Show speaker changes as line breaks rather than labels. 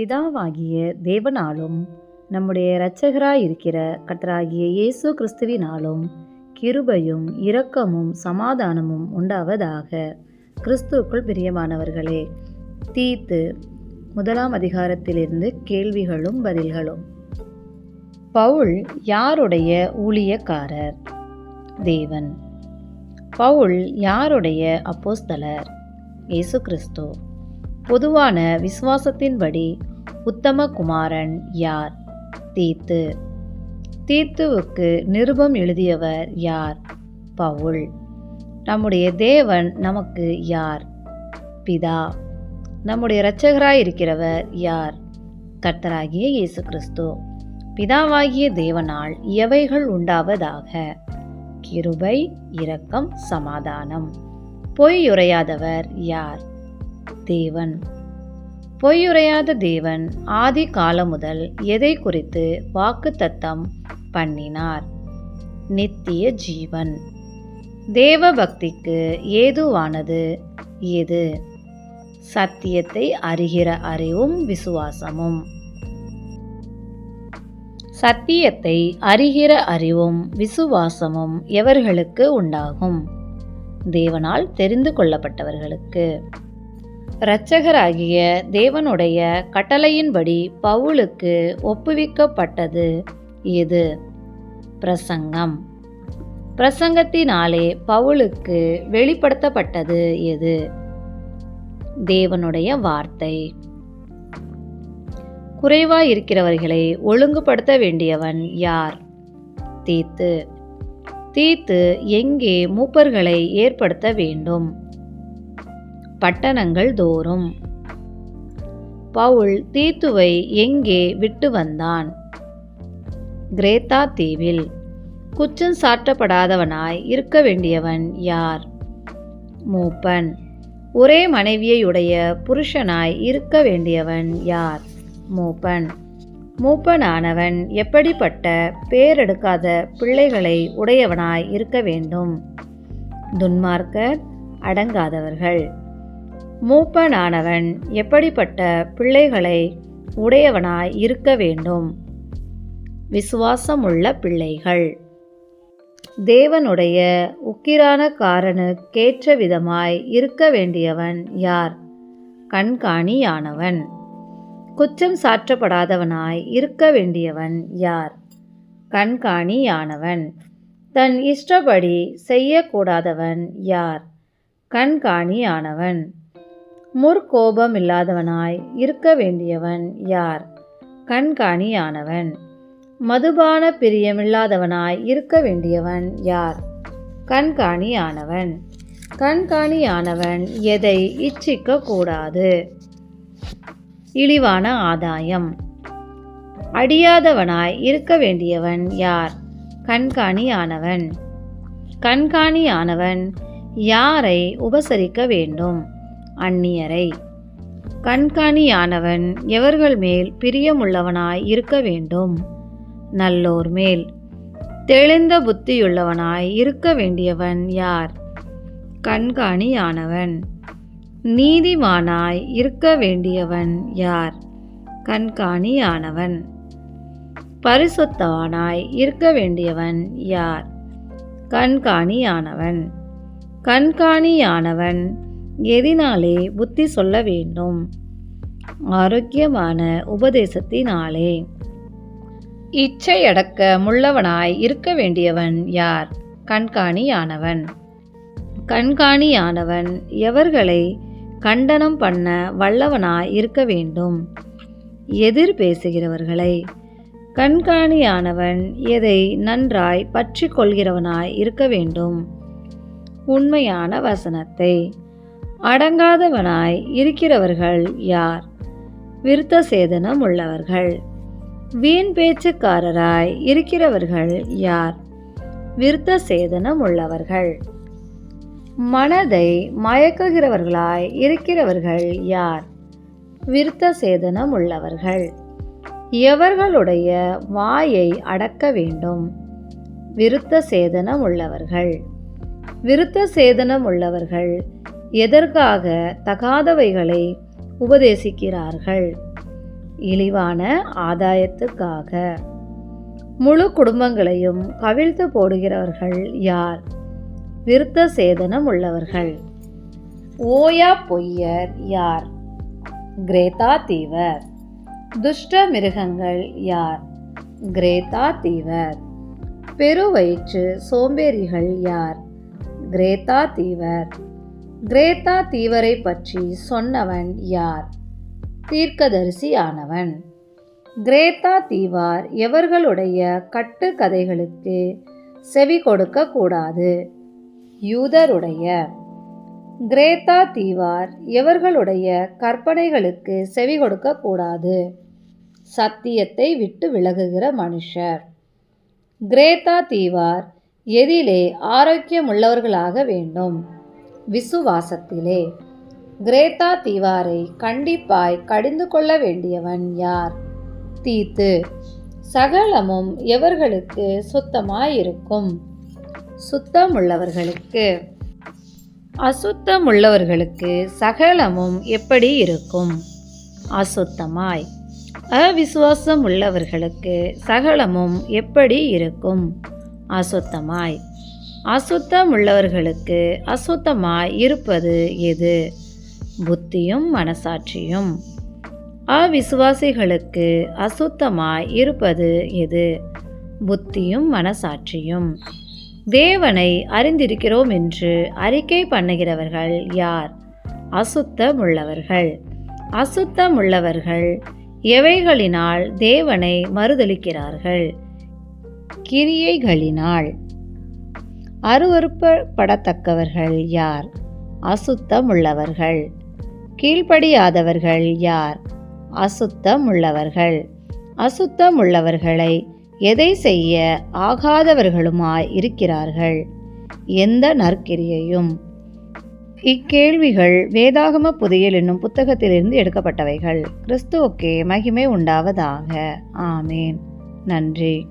பிதாவாகிய தேவனாலும் நம்முடைய இரட்சகராயிருக்கிற கர்த்தராகிய இயேசு கிறிஸ்துவினாலும் கிருபையும் இரக்கமும் சமாதானமும் உண்டாவதாக கிறிஸ்துவுக்குள் பிரியமானவர்களே தீத்து முதலாம் அதிகாரத்திலிருந்து கேள்விகளும் பதில்களும். பவுல் யாருடைய ஊழியக்காரர்? தேவன். பவுல் யாருடைய அப்போஸ்தலர்? இயேசு கிறிஸ்து. பொதுவான விசுவாசத்தின்படி உத்தம குமாரன் யார்? தீத்து. தீத்துவுக்கு நிருபம் எழுதியவர் யார்? பவுல். நம்முடைய தேவன் நமக்கு யார்? பிதா. நம்முடைய இரட்சகராயிருக்கிறவர் யார்? கர்த்தராகிய இயேசு கிறிஸ்து பிதாவாகிய தேவனால் எவைகள் உண்டாவதாக? கிருபை இரக்கம் சமாதானம். பொய்யுரையாதவர் யார்? தேவன். பொய்யுரையாத தேவன் ஆதி காலம் முதல் எதை குறித்து வாக்குத்தத்தம் பண்ணினார்? நித்திய ஜீவன். தேவ பக்திக்கு ஏதுவானது எது? சத்தியத்தை அறிகிற அறிவும் விசுவாசமும். சத்தியத்தை அறிகிற அறிவும் விசுவாசமும் எவர்களுக்கு உண்டாகும்? தேவனால் தெரிந்து கொள்ளப்பட்டவர்களுக்கு. இரட்சகராகிய தேவனுடைய கட்டளையின்படி பவுலுக்கு ஒப்புவிக்கப்பட்டது எது பிரசங்கம். பிரசங்கத்தினாலே பவுலுக்கு வெளிப்படுத்தப்பட்டது எது? தேவனுடைய வார்த்தை. குறைவாய் இருக்கிறவர்களை ஒழுங்குபடுத்த வேண்டியவன் யார்? தீத்து. தீத்து எங்கே மூப்பர்களை ஏற்படுத்த வேண்டும்? பட்டணங்கள் தோறும். பவுல் தீத்துவை எங்கே விட்டு வந்தான்? கிரேத்தா தீவில். குற்றம் சாட்டப்படாதவனாய் இருக்க வேண்டியவன் யார்? மூப்பன். ஒரே மனைவியையுடைய புருஷனாய் இருக்க வேண்டியவன் யார்? மூப்பன். மூப்பனானவன் எப்படிப்பட்ட பேரெடுக்காத பிள்ளைகளை உடையவனாய் இருக்க வேண்டும்? துன்மார்க்கர் அடங்காதவர்கள். மூப்பனானவன் எப்படிப்பட்ட பிள்ளைகளை உடையவனாய் இருக்க வேண்டும்? விசுவாசமுள்ள பிள்ளைகள். தேவனுடைய உக்கிரானக்காரனுக்கேற்ற விதமாய் இருக்க வேண்டியவன் யார்? கண்காணியானவன். குற்றம் சாற்றப்படாதவனாய் இருக்க வேண்டியவன் யார்? கண்காணியானவன். தன் இஷ்டப்படி செய்யக்கூடாதவன் யார்? கண்காணியானவன். முற்கோபம் இல்லாதவனாய் இருக்க வேண்டியவன் யார்? கண்காணியானவன். மதுபான பிரியமில்லாதவனாய் இருக்க வேண்டியவன் யார்? கண்காணியானவன். கண்காணியானவன் எதை இச்சிக்க கூடாது இழிவான ஆதாயம். அடியாதவனாய் இருக்க வேண்டியவன் யார்? கண்காணியானவன். கண்காணியானவன் யாரை உபசரிக்க வேண்டும்? அந்நியரை. கண்காணியானவன் எவர்கள் மேல் பிரியமுள்ளவனாய் இருக்க வேண்டும்? நல்லோர் மேல். தெளிந்த புத்தியுள்ளவனாய் இருக்க வேண்டியவன் யார்? கண்காணியானவன். நீதிமானாய் இருக்க வேண்டியவன் யார்? கண்காணியானவன். பரிசுத்தவானாய் இருக்க வேண்டியவன் யார்? கண்காணியானவன். கண்காணியானவன் எதினாலே புத்தி சொல்ல வேண்டும். ஆரோக்கியமான உபதேசத்தினாலே. இச்சையடக்க முள்ளவனாய் இருக்க வேண்டியவன் யார்? கண்காணியானவன். கண்காணியானவன் எவர்களை கண்டனம் பண்ண வல்லவனாய் இருக்க வேண்டும். எதிர் பேசுகிறவர்களை. கண்காணியானவன் எதை நன்றாய் பற்றி கொள்கிறவனாய் இருக்க வேண்டும். உண்மையான வசனத்தை. அடங்காதவனாய் இருக்கிறவர்கள் யார்? விருத்த சேதனம் உள்ளவர்கள் வீண் பேச்சுக்காரராய் இருக்கிறவர்கள் யார்? விருத்த சேதனம் உள்ளவர்கள் மனதை மயக்குகிறவர்களாய் இருக்கிறவர்கள் யார்? விருத்த சேதனம் உள்ளவர்கள் எவர்களுடைய வாயை அடக்க வேண்டும்? விருத்த சேதனம் உள்ளவர்கள் விருத்த சேதனம் உள்ளவர்கள் எதற்காக தகாதவைகளை உபதேசிக்கிறார்கள்? இழிவான ஆதாயத்துக்காக. முழு குடும்பங்களையும் கவிழ்த்து போடுகிறவர்கள் யார்? விருத்த சேதனம் உள்ளவர்கள். ஓயா பொய்யர் யார்? கிரேதா தீவர். துஷ்ட மிருகங்கள் யார்? கிரேதா தீவர். பெருவயிற்று சோம்பேறிகள் யார்? கிரேதா தீவர். கிரேத்தா தீவரை பற்றி சொன்னவன் யார்? தீர்க்கதரிசி ஆனவன் கிரேத்தா தீவார் எவர்களுடைய கட்டுக்கதைகளுக்கு செவி கொடுக்க கூடாது யூதருடைய. கிரேத்தா தீவார் எவர்களுடைய கற்பனைகளுக்கு செவி கொடுக்க கூடாது சத்தியத்தை விட்டு விலகுகிற மனுஷர். கிரேத்தா தீவார் எதிலே ஆரோக்கியமுள்ளவர்களாக வேண்டும். விசுவாசத்திலே. கிரேத்தா தீவாரை கண்டிப்பாய் கடிந்து கொள்ள வேண்டியவன் யார்? தீத்து. சகலமும் எவர்களுக்கு சுத்தமாயிருக்கும்? சுத்தமுள்ளவர்களுக்கு. அசுத்தமுள்ளவர்களுக்கு சகலமும் எப்படி இருக்கும்? அசுத்தமாய். அவிசுவாசம் உள்ளவர்களுக்கு சகலமும் எப்படி இருக்கும்? அசுத்தமாய். அசுத்தம் உள்ளவர்களுக்கு அசுத்தமாய் இருப்பது எது? புத்தியும் மனசாட்சியும். அவிசுவாசிகளுக்கு அசுத்தமாய் இருப்பது எது? புத்தியும் மனசாட்சியும். தேவனை அறிந்திருக்கிறோம் என்று அறிக்கை பண்ணுகிறவர்கள் யார்? அசுத்தமுள்ளவர்கள். அசுத்தமுள்ளவர்கள் எவைகளினால் தேவனை மறுதலிக்கிறார்கள்? கிரியைகளினால். அருவறுப்படத்தக்கவர்கள் யார்? அசுத்தம் உள்ளவர்கள் கீழ்ப்படியாதவர்கள் யார்? அசுத்தம் உள்ளவர்கள் அசுத்தம் உள்ளவர்களை எதை செய்ய ஆகாதவர்களுமாய் இருக்கிறார்கள்? எந்த நற்கிரியையும்? இக்கேள்விகள் வேதாகம புதையல் என்னும் புத்தகத்திலிருந்து எடுக்கப்பட்டவைகள். கிறிஸ்துவுக்கே மகிமை உண்டாவதாக. ஆமேன். நன்றி.